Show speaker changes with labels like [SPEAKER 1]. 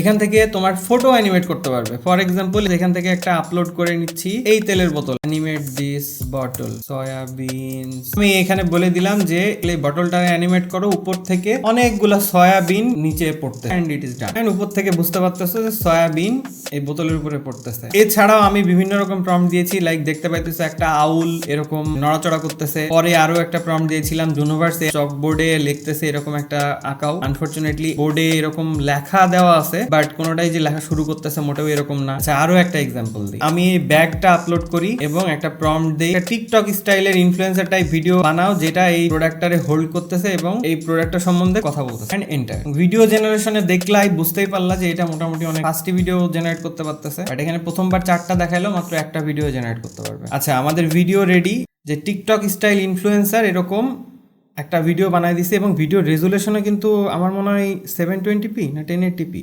[SPEAKER 1] এখান থেকে তোমার ফটো অ্যানিমেট করতে পারবে। ফর এক্সাম্পল এখান থেকে একটা আপলোড করে নিচ্ছি এই তেলের বোতল। অ্যানিমেট দিস বটল সয়াবিন আমি এখানে বলে দিলাম যে, এই বটলটা অ্যানিমেট করো, উপর থেকে অনেকগুলা সয়াবিন নিচে পড়তে এন্ড ইট ইজ ডান উপর থেকে বুঝতে পারতেছো যে সয়াবিন এই বোতলের উপরে পড়তেছে। এছাড়াও আমি বিভিন্ন রকম প্রম্পট দিয়েছি লাইক দেখতে পাইতেছো একটা আউল এরকম নড়াচড়া করতেছে। পরে আরও একটা প্রম্পট দিয়েছিলাম ইউনিভার্সে চক বোর্ডে লিখতেছে এরকম একটা আঁকাও। আনফরচুনেটলি বোর্ডে এরকম লেখা দেওয়া আছে। বাট কোনোটাই যে লেখা শুরু করতেছে মোটেও এরকম না। আচ্ছা আরও একটা এক্সাম্পল দিই। আমি ব্যাগটা আপলোড করি এবং একটা প্রম্পট দিই টিকটক স্টাইলের ইনফ্লুয়েন্সার টাইপ ভিডিও বানাও, যেটা এই প্রোডাক্টটারে হোল্ড করতেছে এবং এই প্রোডাক্টটা সম্বন্ধে কথা বলতেছে। এন্ড এন্টার ভিডিও জেনারেশনে দেখলাই বুঝতেই পারলা যে এটা মোটামুটি অনেক ফাস্টি ভিডিও জেনারেট করতে পারতেছে। বাট এখানে প্রথমবার চারটা দেখাইলো, মাত্র একটা ভিডিও জেনারেট করতে পারবে। আচ্ছা আমাদের ভিডিও রেডি যে টিকটক স্টাইল ইনফ্লুয়েন্সার এরকম একটা ভিডিও বানাই দিছে এবং ভিডিও রেজুলেশনে কিন্তু আমার মনে হয় সেভেন টোয়েন্টি পি না টেন এইটি পি